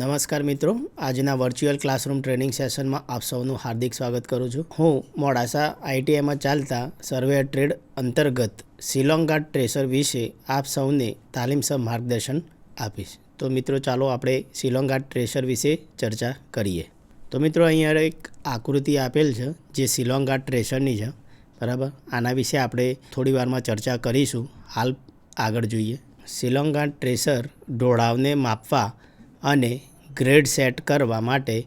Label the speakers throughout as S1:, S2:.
S1: નમસ્કાર મિત્રો, આજના વર્ચ્યુઅલ ક્લાસરૂમ ટ્રેનિંગ સેશનમાં આપ સૌનું હાર્દિક સ્વાગત કરું છું. હું મોડાસા આઈટીઆઈમાં ચાલતા સર્વે ટ્રેડ અંતર્ગત શિલોંગ ટ્રેસર વિશે આપ સૌને તાલીમસર માર્ગદર્શન આપીશ. તો મિત્રો, ચાલો આપણે શિલોંગ ટ્રેસર વિશે ચર્ચા કરીએ. તો મિત્રો, અહીંયા એક આકૃતિ આપેલ છે, જે શિલોંગ ટ્રેસરની છે. બરાબર? આના વિશે આપણે થોડી વારમાં ચર્ચા કરીશું. હાલ આગળ જોઈએ. શિલોંગ ટ્રેસર ઢોળાવને માપવા અને ગ્રેડ સેટ કરવા માટે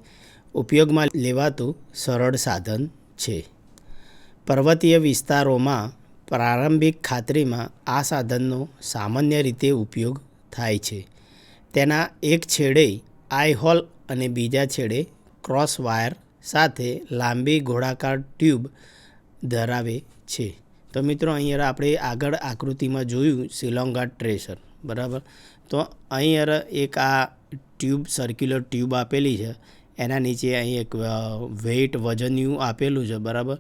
S1: ઉપયોગમાં લેવાતું સરળ સાધન છે. પર્વતીય વિસ્તારોમાં પ્રારંભિક ખાતરીમાં આ સાધનનો સામાન્ય રીતે ઉપયોગ થાય છે. તેના એક છેડે આઈ હોલ અને બીજા છેડે ક્રોસ વાયર સાથે લાંબી ગોળાકાર ટ્યુબ ધરાવે છે. તો મિત્રો, અહીંયા આપણે આગળ આકૃતિમાં જોયું શિલોંગા ટ્રેસર, બરાબર? તો અહીંયા એક આ ટ્યુબ સર્ક્યુલર ટ્યુબ આપેલી છે. એના નીચે અહીં એક વેઇટ વજનિયું આપેલું છે, બરાબર?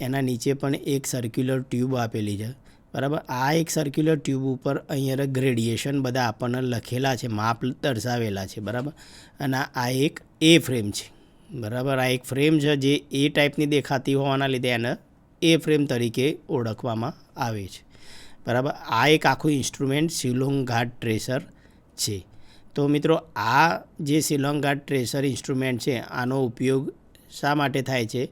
S1: એના નીચે પણ એક સર્ક્યુલર ટ્યુબ આપેલી છે, બરાબર? આ એક સર્ક્યુલર ટ્યુબ ઉપર અહીંયા ગ્રેડિયેશન બધા આપણને લખેલા છે, માપ દર્શાવેલા છે, બરાબર? અને આ એક એ ફ્રેમ છે, બરાબર? આ એક ફ્રેમ છે જે એ ટાઈપની દેખાતી હોવાના લીધે એને એ ફ્રેમ તરીકે ઓળખવામાં આવે છે. બરાબર? આ એક આખું ઇન્સ્ટ્રુમેન્ટ શિલોંગ ઘાટ ટ્રેસર છે. તો મિત્રો, આ જે શિલોંગ ઘાટ ટ્રેસર ઇન્સ્ટ્રુમેન્ટ છે, આનો ઉપયોગ શા માટે થાય છે?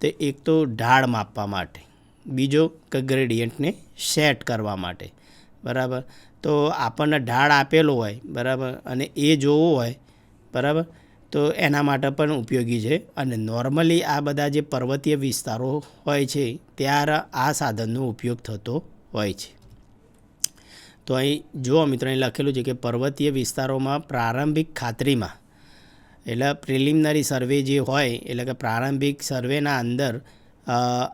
S1: તો એક તો ઢાળ માપવા માટે, બીજો કે ગ્રેડિયન્ટને સેટ કરવા માટે, બરાબર? તો આપણને ઢાળ આપેલો હોય, બરાબર? અને એ જોવો હોય, બરાબર? તો એના માટે પણ ઉપયોગી છે. અને નોર્મલી આ બધા જે પર્વતીય વિસ્તારો હોય છે, ત્યારે આ સાધનનો ઉપયોગ થતો હોય છે. તો અહીં જુઓ મિત્રો, અહીં લખેલું છે કે પર્વતીય વિસ્તારોમાં પ્રારંભિક ખાતરીમાં, એટલે પ્રિલિમિનરી સર્વે જે હોય, એટલે કે પ્રારંભિક સર્વેના અંદર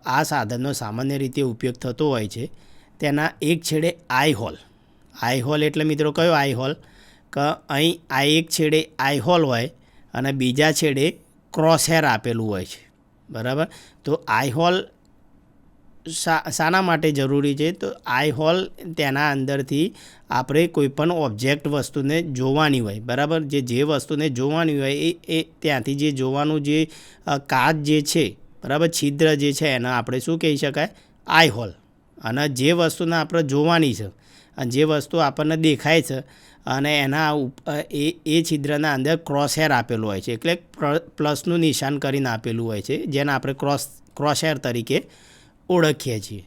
S1: આ સાધનનો સામાન્ય રીતે ઉપયોગ થતો હોય છે. તેના એક છેડે આઈ હોલ. આઈ હોલ એટલે મિત્રો કયો આઈ હોલ? કે, અહીં આ એક છેડે આઈ હોલ હોય અને બીજા છેડે ક્રોસહેર આપેલું હોય છે. બરાબર? તો આઈ હોલ શાના માટે જરૂરી છે? તો આઈ હોલ તેના અંદરથી આપણે કોઈપણ ઓબ્જેક્ટ વસ્તુને જોવાની હોય, બરાબર? જે જે વસ્તુને જોવાની હોય, એ એ ત્યાંથી જે જોવાનું જે કાચ જે છે, બરાબર? છિદ્ર જે છે, એને આપણે શું કહી શકાય? આઈ હોલ અને જે વસ્તુને આપણે જોવાની છે, અને જે વસ્તુ આપણને દેખાય છે, અને એના એ એ છિદ્રના અંદર ક્રોસહેર આપેલું હોય છે, એટલે પ્લસનું નિશાન કરીને આપેલું હોય છે, જેને આપણે ક્રોસ ક્રોસહેર તરીકે ઓળખીએ છીએ.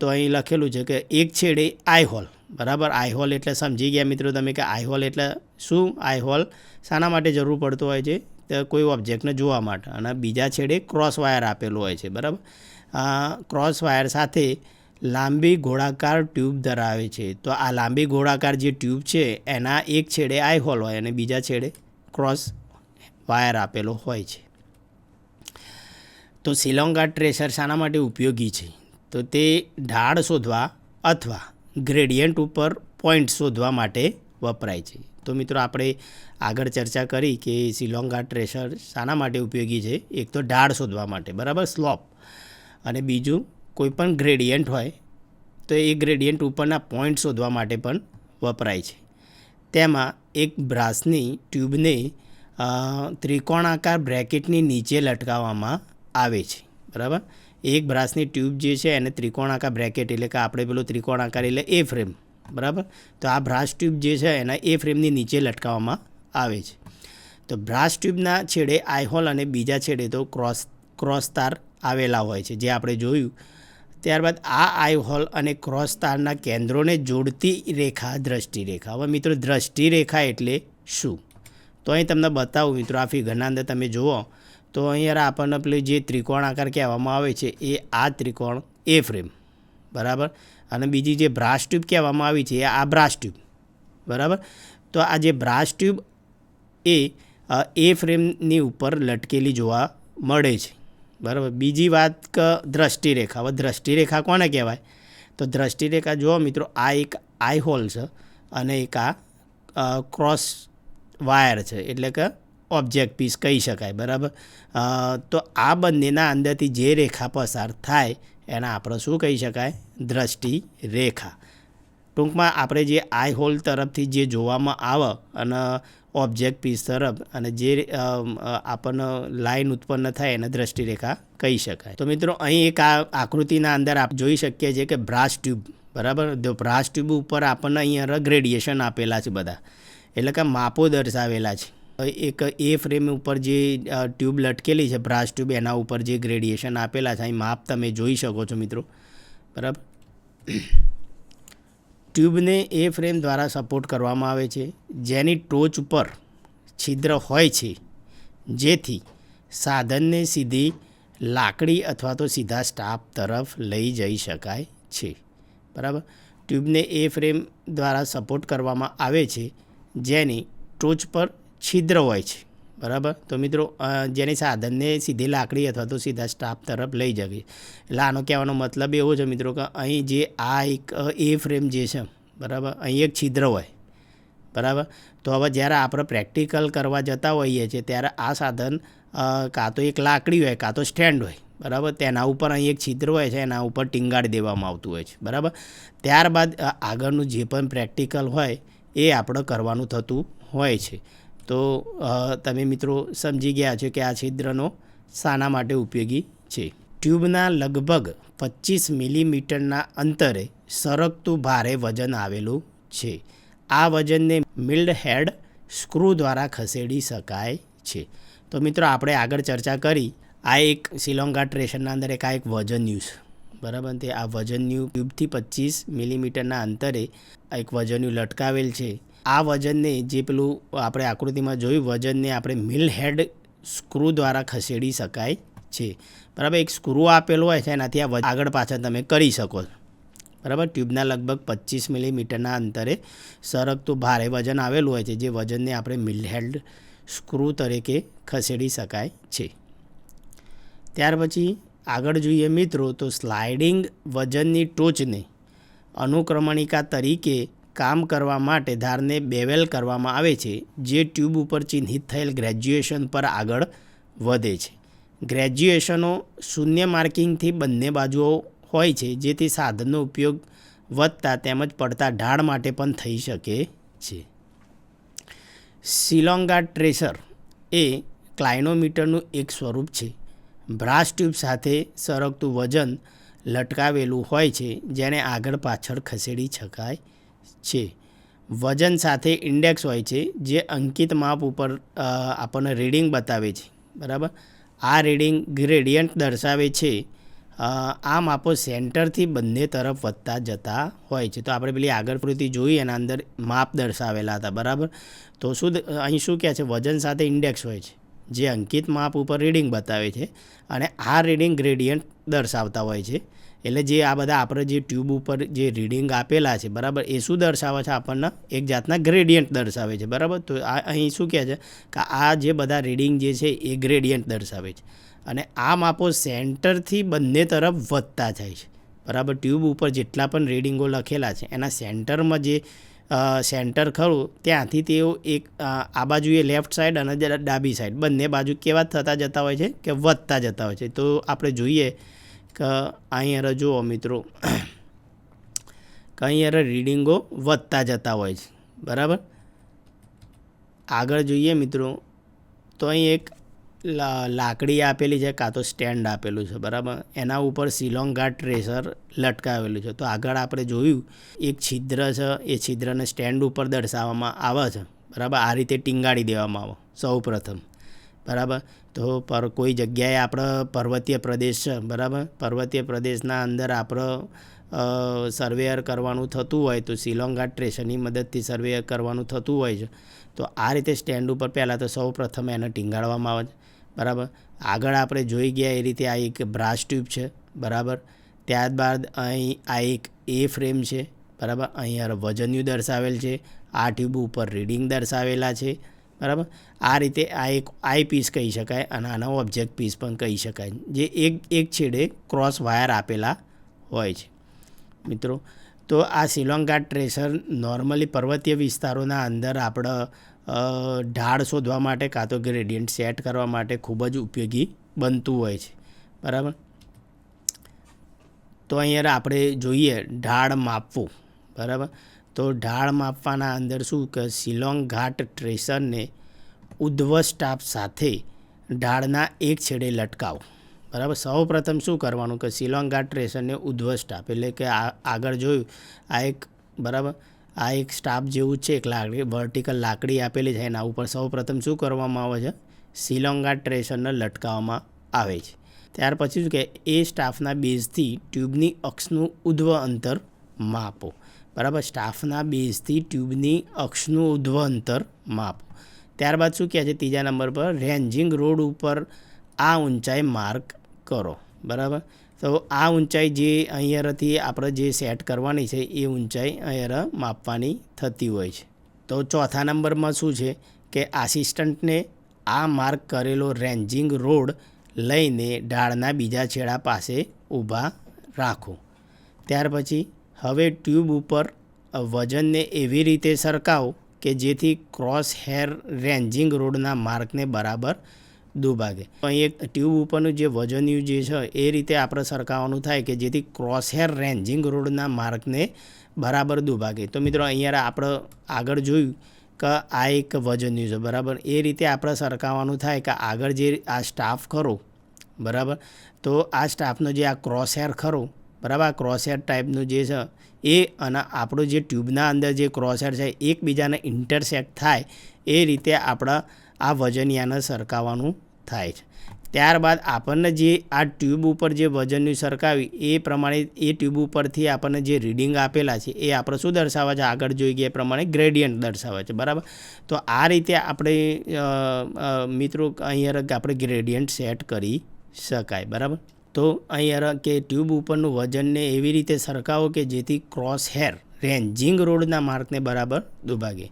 S1: તો અહીં લખેલું છે કે એક છેડે આઈ હોલ. બરાબર? આઈ હોલ એટલે સમજી ગયા મિત્રો તમે કે આઈ હોલ એટલે શું? આઈ હોલ શાના માટે જરૂર પડતો હોય છે? તો કોઈ ઓબ્જેક્ટને જોવા માટે. અને બીજા છેડે ક્રોસ વાયર આપેલું હોય છે. બરાબર? ક્રોસ વાયર સાથે લાંબી ગોળાકાર ટ્યુબ ધરાવે છે. તો આ લાંબી ગોળાકાર જે ટ્યુબ છે, એના એક છેડે આઈ હોલ હોય અને બીજા છેડે ક્રોસ વાયર આપેલો હોય છે. તો સિલોંગા ટ્રેસર શાના માટે ઉપયોગી છે. તો તે ઢાળ શોધવા અથવા ગ્રેડિયન્ટ ઉપર પોઈન્ટ શોધવા માટે વપરાય છે. તો મિત્રો આપણે આગળ ચર્ચા કરી કે સિલોંગા ટ્રેસર શાના માટે ઉપયોગી છે. એક તો ઢાળ શોધવા માટે, બરાબર? સ્લોપ. અને બીજું, કોઈ પણ ગ્રેડિયન્ટ હોય, તો એ ગ્રેડિયન્ટ ઉપરના પોઈન્ટ શોધવા માટે પણ વપરાય છે. તેમાં એક બ્રાસની ટ્યુબને ત્રિકોણાકાર બ્રેકેટની નીચે લટકાવવામાં આવે છે. બરાબર? એક બ્રાસની ટ્યુબ જે છે એને ત્રિકોણાકાર બ્રેકેટ એટલે કે આપણે પેલું ત્રિકોણાકાર એટલે એ ફ્રેમ બરાબર? તો આ બ્રાસ ટ્યુબ જે છે એના એ ફ્રેમની નીચે લટકાવવામાં આવે છે. તો બ્રાસ ટ્યુબના છેડે આઈહોલ અને બીજા છેડે તો ક્રોસ ક્રોસ તાર આવેલા હોય છે, જે આપણે જોયું. ત્યારબાદ આ આઈ હોલ અને ક્રોસ તારના કેન્દ્રોને જોડતી રેખા દ્રષ્ટિ રેખા હવે મિત્રો દ્રષ્ટિ રેખા એટલે શું? તો અહીં તમને બતાવું મિત્રો, આ ફિગરના અંદર તમે જુઓ. તો અહીંયા આપણને પેલું જે ત્રિકોણ આકાર કહેવામાં આવે છે, એ આ ત્રિકોણ એ ફ્રેમ બરાબર? અને બીજી જે બ્રાસ ટ્યુબ કહેવામાં આવી છે, એ આ બ્રાસ ટ્યુબ. બરાબર? તો આ જે બ્રાસ ટ્યુબ એ એ ફ્રેમની ઉપર લટકેલી જોવા મળે છે. બરાબર? બીજી વાત કે, દ્રષ્ટિરેખા. હવે દ્રષ્ટિરેખા કોને કહેવાય? તો દ્રષ્ટિરેખા, જુઓ મિત્રો, આ એક આઈ હોલ છે અને એક આ ક્રોસ વાયર છે. એટલે કે ઓબ્જેક્ટ પીસ કહી શકાય, બરાબર? તો આ બંનેના અંદરથી જે રેખા પસાર થાય, એને આપણે શું કહી શકાય? દ્રષ્ટિ રેખા. ટૂંકમાં આપણે જે આઈ હોલ તરફથી જે જોવામાં આવે, અને ઓબ્જેક્ટ પીસ તરફ, અને જે આપણને લાઈન ઉત્પન્ન થાય, એને દ્રષ્ટિરેખા કહી શકાય. તો મિત્રો, અહીં એક આ આકૃતિના અંદર આપ જોઈ શકીએ છીએ કે બ્રાસ ટ્યુબ, બરાબર? તો બ્રાસ ટ્યુબ ઉપર આપણને અહીંયા ગ્રેડિયેશન આપેલા છે બધા. એટલે કે માપો દર્શાવેલા છે. એક એ ફ્રેમ ઉપર જે ટ્યુબ લટકેલી છે, બ્રાસ ટ્યુબ, એના ઉપર જે ગ્રેડિએશન આપેલા છે, અહીં માપ તમે જોઈ શકો છો મિત્રો. બરાબર? ટ્યુબને એ ફ્રેમ દ્વારા સપોર્ટ કરવામાં આવે છે, જેની ટોચ ઉપર છિદ્ર હોય છે, જેથી સાધનને સીધી લાકડી અથવા તો સીધા સ્ટાફ તરફ લઈ જઈ શકાય છે. બરાબર? ટ્યુબને એ ફ્રેમ દ્વારા સપોર્ટ કરવામાં આવે છે, જેની ટોચ પર છિદ્ર હોય છે. બરાબર? તો મિત્રો જેની સાધનને સીધી લાકડી અથવા તો સીધા સ્ટાફ તરફ લઈ જવી. એટલે આનો કહેવાનો મતલબ એવો છે મિત્રો કે અહીં જે આ એક એ ફ્રેમ જે છે, બરાબર? અહીં એક છિદ્ર હોય. બરાબર? તો હવે જ્યારે આપણે પ્રેક્ટિકલ કરવા જતા હોઈએ છીએ, ત્યારે આ સાધન કાં તો એક લાકડી હોય, કાં તો સ્ટેન્ડ હોય. બરાબર? તેના ઉપર અહીં એક છિદ્ર હોય છે, એના ઉપર ટીંગાડી દેવામાં આવતું હોય છે. બરાબર? ત્યારબાદ આગળનું જે પણ પ્રેક્ટિકલ હોય, એ આપણે કરવાનું થતું હોય છે. તો તમે મિત્રો સમજી ગયા છો કે આ છિદ્રનો શાના માટે ઉપયોગી છે. ટ્યુબના લગભગ પચીસ મિલીમીટરના અંતરે સરકતું ભારે વજન આવેલું છે. આ વજનને મિલ્ડ હેડ સ્ક્રૂ દ્વારા ખસેડી શકાય છે. તો મિત્રો, આપણે આગળ ચર્ચા કરી. આ એક શિલોંગા ટ્રેશનના અંદર એક આ એક વજન ન્યૂઝ. બરાબર? તે આ વજન્યુ ટ્યુબથી પચીસ મિલીમીટરના અંતરે એક વજન્યુ લટકાવેલ છે. આ વજનને જે પેલું આપણે આકૃતિમાં જોયું, વજનને આપણે મિલ હેડ સ્ક્રૂ દ્વારા ખસેડી શકાય છે. બરાબર, એક સ્ક્રૂ આપેલો હોય છે, એનાથી આ આગળ પાછળ તમે કરી શકો બરાબર, ટ્યુબના લગભગ પચીસ મિલીમીટરના અંતરે સરકતું ભારે વજન આવેલું હોય છે, જે વજનને આપણે મિલહેલ્ડ સ્ક્રૂ તરીકે ખસેડી શકાય છે. ત્યાર પછી આગળ જોઈએ મિત્રો, તો સ્લાઇડિંગ વજનની ટોચને અનુક્રમણિકા તરીકે કામ કરવા માટે ધારને બેવેલ કરવામાં આવે છે, જે ટ્યુબ ઉપર ચિહ્નિત થયેલ ગ્રેજ્યુએશન પર આગળ વધે છે. ગ્રેજ્યુએશનો શૂન્ય માર્કિંગથી બંને બાજુઓ હોય છે, જેથી સાધનનો ઉપયોગ વધતા તેમજ પડતા ઢાળ માટે પણ થઈ શકે છે. સિલોંગા ટ્રેસર એ ક્લાઇનોમીટરનું એક સ્વરૂપ છે. બ્રાસ ટ્યુબ સાથે સરકતું વજન લટકાવેલું હોય છે જેને આગળ પાછળ ખસેડી શકાય છે. વજન સાથે ઇન્ડેક્સ હોય છે, જે અંકિત માપ ઉપર આપણને રીડિંગ બતાવે છે. બરાબર? આ રીડિંગ ગ્રેડિયન્ટ દર્શાવે છે. આ માપો સેન્ટરથી બંને તરફ વધતા જતા હોય છે. તો આપણે પેલી આગળ પૂરતી જોઈ, એના અંદર માપ દર્શાવેલા હતા. બરાબર? તો શું અહીં શું કહે છે? વજન સાથે ઇન્ડેક્સ હોય છે, જે અંકિત માપ ઉપર રીડિંગ બતાવે છે અને આ રીડિંગ ગ્રેડિયન્ટ દર્શાવતા હોય છે. એટલે જે આ બધા આપણે જે ટ્યુબ ઉપર જે રીડિંગ આપેલા છે, બરાબર, એ શું દર્શાવે છે આપણને? એક જાતના ગ્રેડિયન્ટ દર્શાવે છે, બરાબર? તો આ અહીં શું કહે છે કે આ જે બધા રીડિંગ જે છે એ ગ્રેડિયન્ટ દર્શાવે છે. અને આ માપો સેન્ટરથી બંને તરફ વધતા જાય છે, બરાબર? ટ્યુબ ઉપર જેટલા પણ રીડિંગો લખેલા છે, એના સેન્ટરમાં જે સેન્ટર ખરું, ત્યાંથી તેઓ એક આ બાજુએ લેફ્ટ સાઈડ અને ડાબી સાઈડ બંને બાજુ કેવા થતા જતા હોય છે કે વધતા જતા હોય છે? તો આપણે જોઈએ કે, અહીંયા જુઓ મિત્રો. કે, અહીંયા રીડિંગો વધતા જતા હોય છે. બરાબર? આગળ જોઈએ મિત્રો. તો અહીં એક લાકડી આપેલી છે, કાં તો સ્ટેન્ડ આપેલું છે, બરાબર? એના ઉપર સિલોંગા ટ્રેસર લટકાવેલું છે. તો આગળ આપણે જોયું, એક છિદ્ર છે, એ છિદ્રને સ્ટેન્ડ ઉપર દર્શાવવામાં આવે છે. બરાબર? આ રીતે ટીંગાડી દેવામાં આવે. સૌ પ્રથમ બરાબર? તો પર કોઈ જગ્યાએ આપણે પર્વતીય પ્રદેશ છે બરાબર? પર્વતીય પ્રદેશના અંદર આપણે સર્વેયર કરવાનું થતું હોય તો શિલોંગ ઘાટ ટ્રેશનની મદદથી સર્વેયર કરવાનું થતું હોય છે. તો આ રીતે સ્ટેન્ડ ઉપર પહેલાં તો સૌ પ્રથમ એને ટીંગાડવામાં આવે છે. બરાબર? આગળ આપણે જોઈ ગયા એ રીતે આ એક બ્રાસ ટ્યુબ છે. બરાબર? ત્યારબાદ અહીં આ એક એ ફ્રેમ છે. બરાબર? અહીંયા વજન્યુ દર્શાવેલ છે. આ ટ્યુબ ઉપર રીડિંગ દર્શાવેલા છે. બરાબર? આ રીતે આ એક આઈ પીસ કહી શકાય અને આના ઓબ્જેક્ટ પીસ પણ કહી શકાય. જે એક એક છેડે ક્રોસ વાયર આપેલા હોય છે. મિત્રો, તો આ શ્રીલંકા ટ્રેસર નોર્મલી પર્વતીય વિસ્તારોના અંદર આપણે ઢાળ શોધવા માટે કાં તો ગ્રેડિયન્ટ સેટ કરવા માટે ખૂબ જ ઉપયોગી બનતું હોય છે. બરાબર? તો અહીંયા આપણે જોઈએ, ઢાળ માપવું. બરાબર? તો ઢાળ માપવાના અંદર શું કે શિલોંગ ઘાટ ટ્રેસરને ઉધ્વ સ્ટાફ સાથે ઢાળના એક છેડે લટકાવો. બરાબર? સૌ પ્રથમ શું કરવાનું કે શિલોંગ ઘાટ ટ્રેસરને ઉધ્વ સ્ટાફ એટલે કે આગળ જોયું, આ એક, બરાબર? આ એક સ્ટાફ જેવું છે, એક લાકડી, વર્ટિકલ લાકડી આપેલી છે એના ઉપર. સૌ પ્રથમ શું કરવામાં આવે છે? શિલોંગ ટ્રેસરને લટકાવવામાં આવે છે. ત્યાર પછી શું કે એ સ્ટાફના બેઝથી ટ્યુબની અક્ષનું ઉધ્વ અંતર માપો. બરાબર? સ્ટાફના બેઝથી ટ્યુબની અક્ષનું ઉધ્વ અંતર માપો. ત્યારબાદ શું કહે છે? ત્રીજા નંબર પર, રેન્જિંગ રોડ ઉપર આ ઊંચાઈ માર્ક કરો. બરાબર? તો આ ઊંચાઈ જે અહીંયાથી આપણે જે સેટ કરવાની છે, એ ઊંચાઈ અહીંયા માપવાની થતી હોય છે. તો ચોથા નંબરમાં શું છે? કે આસિસ્ટન્ટને આ માર્ક કરેલો રેન્જિંગ રોડ લઈને ઢાળના બીજા છેડા પાસે ઊભા રાખો. ત્યાર પછી હવે ટ્યુબ ઉપર વજનને એવી રીતે સરકાવો કે જેથી ક્રોસ હેર રેન્જિંગ રોડના માર્કને બરાબર દુભાગે. અહીં એક ટ્યુબ ઉપરનું જે વજન્યું જે છે એ રીતે આપણે સરકાવવાનું થાય કે જેથી ક્રોસ હેર રેન્જિંગ રોડના માર્કને બરાબર દુભાગે. તો મિત્રો અહીંયા આપણે આગળ જોયું કે આ એક વજન્યું છે, બરાબર? એ રીતે આપણે સરકાવવાનું થાય કે આગળ જે આ સ્ટાફ ખરો, બરાબર? તો આ સ્ટાફનો જે આ ક્રોસ હેર ખરો બરાબર? આ ક્રોસહેર ટાઈપનું જે છે, એ અને આપણું જે ટ્યુબના અંદર જે ક્રોસહેર છે, એકબીજાને ઇન્ટરસેક્ટ થાય, એ રીતે આપણા આ વજનિયાને સરકાવવાનું થાય છે. ત્યારબાદ આપણને જે આ ટ્યુબ ઉપર જે વજનની સરકાવી એ પ્રમાણે એ ટ્યુબ ઉપરથી આપણને જે રીડિંગ આપેલા છે, એ આપણે શું દર્શાવે છે? આગળ જોઈ ગયા પ્રમાણે ગ્રેડિયન્ટ દર્શાવે છે, બરાબર? તો આ રીતે આપણે મિત્રો, અહીંયા આપણે ગ્રેડિયન્ટ સેટ કરી શકાય, બરાબર? તો અહીંયા કે ટ્યુબ ઉપરનું વજનને એવી રીતે સરખાવો કે જેથી ક્રોસ હેર રેન્જિંગ રોડના માર્કને બરાબર દુભાગે.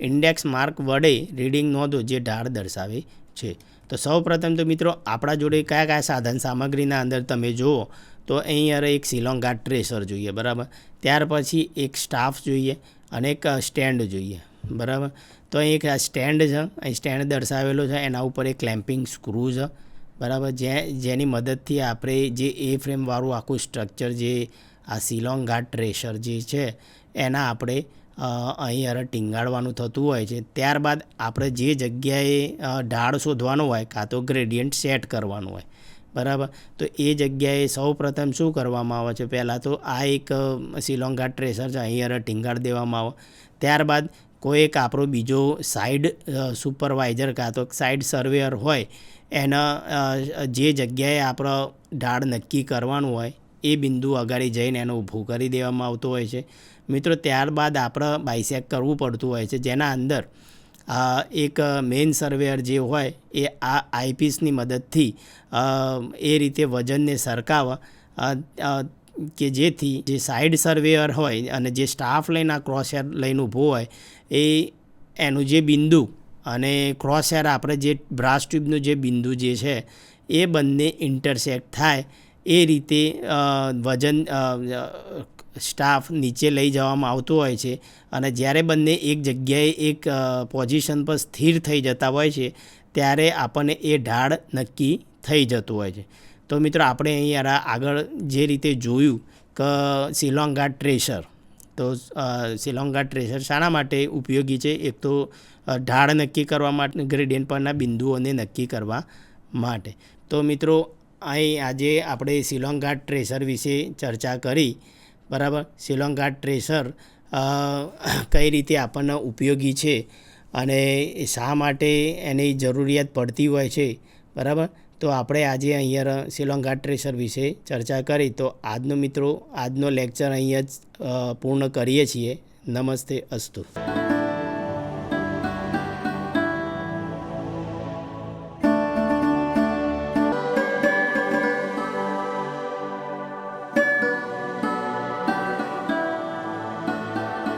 S1: ઇન્ડેક્સ માર્ક વડે રીડિંગ નોંધો જે ઢાળ દર્શાવે છે. તો સૌ પ્રથમ તો મિત્રો આપણા જોડે કયા કયા સાધન સામગ્રીના અંદર તમે જુઓ, તો અહીંયા એક સિલોંગા ટ્રેસર જોઈએ, બરાબર? ત્યાર પછી એક સ્ટાફ જોઈએ અને એક સ્ટેન્ડ જોઈએ, બરાબર? તો અહીં એક સ્ટેન્ડ છે, અહીં સ્ટેન્ડ દર્શાવેલો છે, એના ઉપર એક ક્લેમ્પિંગ સ્ક્રૂ છે બરાબર, જે, જેની મદદથી આપણે જે એ ફ્રેમવાળું આખું સ્ટ્રક્ચર જે આ શિલોંગ ઘાટ ટ્રેસર જે છે, એના આપણે અહીં અરે ટીંગાડવાનું થતું હોય છે. ત્યારબાદ આપણે જે જગ્યાએ ઢાળ શોધવાનો હોય, કાં તો ગ્રેડિયન્ટ સેટ કરવાનું હોય, બરાબર? તો એ જગ્યાએ સૌ પ્રથમ શું કરવામાં આવે છે? પહેલાં તો આ એક સિલોંગ ગાર્ડ ટ્રેસર છે, અહીં અરે ટીંગાડ દેવામાં આવે. ત્યારબાદ કોઈ એક આપણો બીજો સાઈડ સુપરવાઇઝર કાં તો સાઇડ સર્વેયર હોય, એના જે જગ્યાએ આપણો ઢાળ નક્કી કરવાનું હોય, એ બિંદુ અગાડી જઈને એનો ઊભું કરી દેવામાં આવતું હોય છે. મિત્રો, ત્યારબાદ આપણે બાયસેક કરવું પડતું હોય છે. જેના અંદર એક મેઇન સર્વેયર જે હોય, એ આ આઈપીસની મદદથી એ રીતે વજનને સરકાવવા કે જેથી જે સાઈડ સર્વેયર હોય અને જે સ્ટાફ લઈને આ ક્રોસ હેર લઈને ઊભો હોય, એ એનું જે બિંદુ અને ક્રોસ હેર આપણે જે બ્રાસ ટ્યુબનું જે બિંદુ જે છે, એ બંને ઇન્ટરસેક્ટ થાય. એ રીતે વજન સ્ટાફ નીચે લઈ જવામાં આવતો હોય છે અને જ્યારે બંને એક જગ્યાએ એક પોઝિશન પર સ્થિર થઈ જતા હોય છે, ત્યારે આપણને એ ઢાળ નક્કી થઈ જતું હોય છે. તો મિત્રો આપણે અહીંયા આગળ જે રીતે જોયું કે શિલોંગ ગાર્ડ ટ્રેસર, તો શિલોંગ ગાર્ડ ટ્રેસર શાના માટે ઉપયોગી છે? એક તો ઢાળ નક્કી કરવા માટે, ગ્રેડિયન્ટ પરના બિંદુઓને નક્કી કરવા માટે. તો મિત્રો, અહીં આજે આપણે શિલોંગ ગાર્ડ ટ્રેસર વિશે ચર્ચા કરી, બરાબર? શિલોંગ ગાર્ડ ટ્રેસર કઈ રીતે આપણને ઉપયોગી છે અને શા માટે એની જરૂરિયાત પડતી હોય છે, બરાબર? તો આપણે આજે અહીંયા ગાર્ડ ટ્રેસર વિશે ચર્ચા કરી. તો આજનો મિત્રો, આજનો લેક્ચર અહીંયા જ પૂર્ણ કરીએ છીએ. નમસ્તે અસ્તુ.